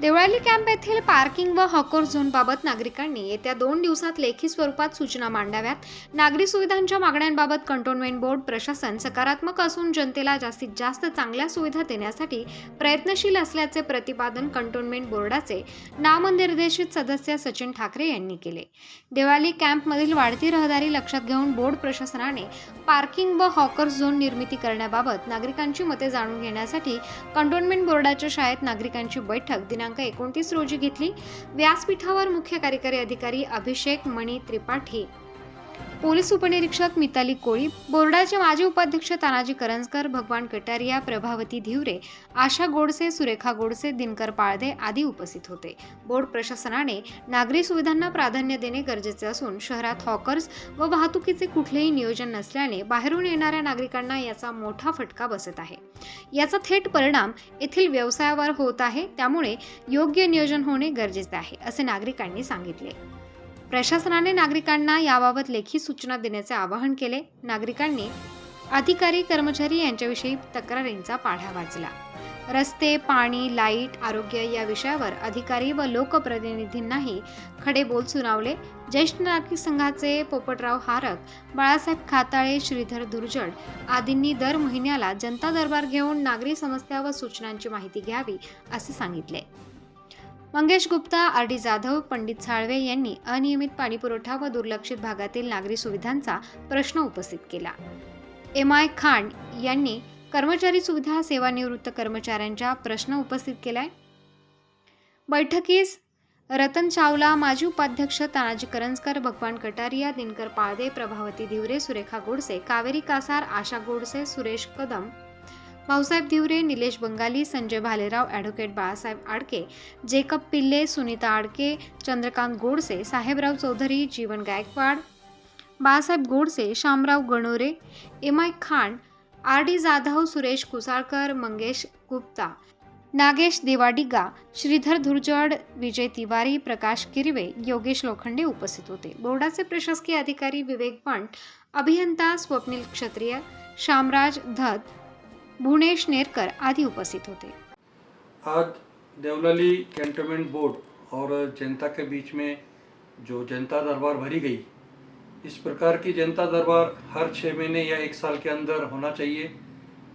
Deolali camp येथील parking व hawker झोनबाबत नागरिकांनी येत्या दोन दिवसात लेखी स्वरूपात सूचना मांडाव्यात. नागरी सुविधांच्या मागण्यांबाबत कंटोन्मेंट बोर्ड प्रशासन सकारात्मक असून जनतेला जास्तीत जास्त चांगल्या सुविधा देण्यासाठी प्रयत्नशील असल्याचे प्रतिपादन कंटोन्मेंट बोर्डाचे नामनिर्देशित सदस्य सचिन ठाकरे यांनी केले. देवळाली कॅम्पमधील वाढती रहदारी लक्षात घेऊन बोर्ड प्रशासनाने पार्किंग व हॉकर झोन निर्मिती करण्याबाबत नागरिकांची मते जाणून घेण्यासाठी कंटोन्मेंट बोर्डाच्या शाळेत नागरिकांची बैठक दिनांक एकोणतीस रोजी घेतली. व्यासपीठावर मुख्य कार्यकारी अधिकारी अभिषेक मणी त्रिपाठी. पोलीस उपनिरीक्षक मिताली कोळी बोर्डाचे माजी उपाध्यक्ष तानाजी करंजकर भगवान कटारिया प्रभावती धिवरे आशा गोडसे सुरेखा गोडसे दिनकर पाळदे आदी उपस्थित होते. बोर्ड प्रशासनाने नागरी सुविधांना प्राधान्य देणे गरजेचे असून शहरात हॉकर्स व वाहतुकीचे कुठलेही नियोजन नसल्याने बाहेरून येणाऱ्या नागरिकांना याचा मोठा फटका बसत आहे. याचा थेट परिणाम येथील व्यवसायावर होत आहे. त्यामुळे योग्य नियोजन होणे गरजेचे आहे असे नागरिकांनी सांगितले. प्रशासनाने नागरिकांना याबाबत लेखी सूचना देण्याचे आवाहन केले. नागरिकांनी अधिकारी कर्मचारी यांच्याविषयी तक्रारींचा पाढा वाचला. रस्ते पाणी लाइट आरोग्य या विषयावर अधिकारी व लोकप्रतिनिधींनाही खडे बोल सुनावले. ज्येष्ठ नागरिक संघाचे पोपटराव हारक बाळासाहेब खाताळे श्रीधर दुर्जड आदींनी दर महिन्याला जनता दरबार घेऊन नागरी समस्या व सूचनांची माहिती घ्यावी असे सांगितले. मंगेश गुप्ता आर डी जाधव पंडित साळवे यांनी अनियमित पाणीपुरवठा व दुर्लक्षित भागातील नागरी सुविधांचा प्रश्न उपस्थित केला. एम आय खांड यांनी कर्मचारी सुविधा सेवानिवृत्त कर्मचाऱ्यांच्या प्रश्न उपस्थित केलाय. बैठकीस रतन चावला माजी उपाध्यक्ष Tanaji Karanjkar Bhagwan Kataria Dinkar Palde Prabhavati Dhivare Surekha Godse Kaveri Kasar Asha Godse Suresh Kadam Bhausaheb Dhivare Nilesh Bangali Sanjay Bhalerao advocate Balasaheb Adke Jacob Pillai Sunita Adke Chandrakant Godse Sahebrao Chaudhari Jivan Gaikwad Balasaheb Godse Shamrao Ganore M I Khand R D Jadhav Suresh Kusalkar Mangesh Gupta Nagesh Diwadiga Shridhar Dhurjad Vijay Tiwari Prakash Kirve Yogesh Lokhande उपस्थित होते. बोर्डाचे प्रशासकीय अधिकारी विवेक punt अभियंता स्वप्नील क्षत्रिय शामराज धत भुवनेश नेरकर आदी उपस्थित होते. आज देवलाली कैंटोनमेंट बोर्ड और जनता के बीच में जो जनता दरबार भरी गई इस प्रकार की जनता दरबार हर छः महीने या एक साल के अंदर होना चाहिए।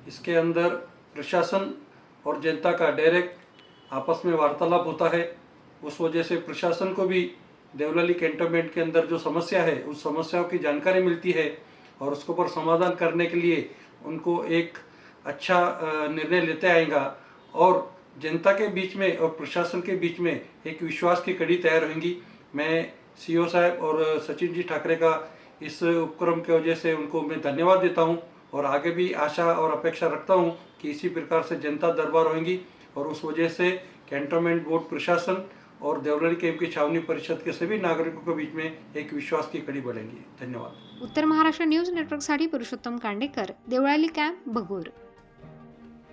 इसके अंदर प्रशासन और जनता का डायरेक्ट आपस में वार्तालाप होता है। उस वजह से प्रशासन को भी देवलाली कैंटोनमेंट के अंदर जो समस्या है, उस समस्याओं की जानकारी मिलती है और उसके ऊपर समाधान करने के लिए उनको एक अच्छा निर्णय लेते आएगा और जनता के बीच में और प्रशासन के बीच में एक विश्वास की कड़ी तैयार होंगी। मैं सीईओ साहब और सचिन जी ठाकरे का इस उपक्रम की वजह से उनको मैं धन्यवाद देता हूँ और आगे भी आशा और अपेक्षा रखता हूँ कि इसी प्रकार से जनता दरबार होंगी और उस वजह से कैंटोनमेंट बोर्ड प्रशासन और देवलाली कैंप की छावनी परिषद के सभी नागरिकों के बीच में एक विश्वास की कड़ी बढ़ेंगी धन्यवाद। उत्तर महाराष्ट्र न्यूज़ नेटवर्कसाठी Purushottam Kandekar Deolali camp Bhagur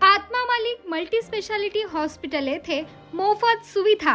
Atma Malik multi speciality hospital येथे मोफत सुविधा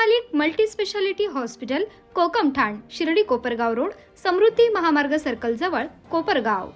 Malik multi speciality hospital Kokamthan Shirdi Kopargaon road Samruddhi Mahamarg circle जवळ कोपरगाव.